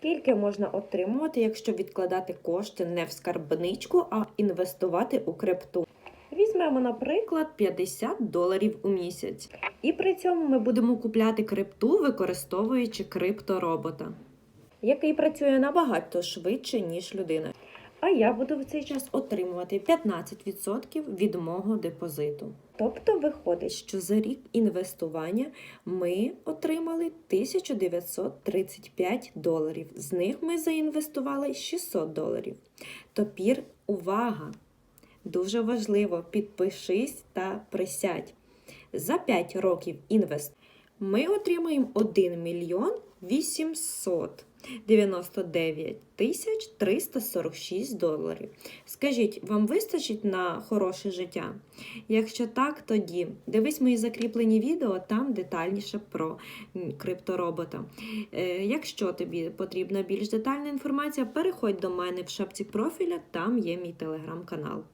Скільки можна отримувати, якщо відкладати кошти не в скарбничку, а інвестувати у крипту? Візьмемо, наприклад, 50 доларів у місяць. І при цьому ми будемо купляти крипту, використовуючи крипторобота, який працює набагато швидше, ніж людина. А я буду в цей час отримувати 15% від мого депозиту. Тобто виходить, що за рік інвестування ми отримали 1935 доларів. З них ми заінвестували 600 доларів. Тепер увага! Дуже важливо, підпишись та присядь. За 5 років інвест ми отримаємо 1 мільйон 899 тисяч 346 доларів. Скажіть, вам вистачить на хороше життя? Якщо так, тоді дивись мої закріплені відео, там детальніше про крипторобота. Е, Якщо тобі потрібна більш детальна інформація, переходь до мене в шапці профіля, там є мій телеграм-канал.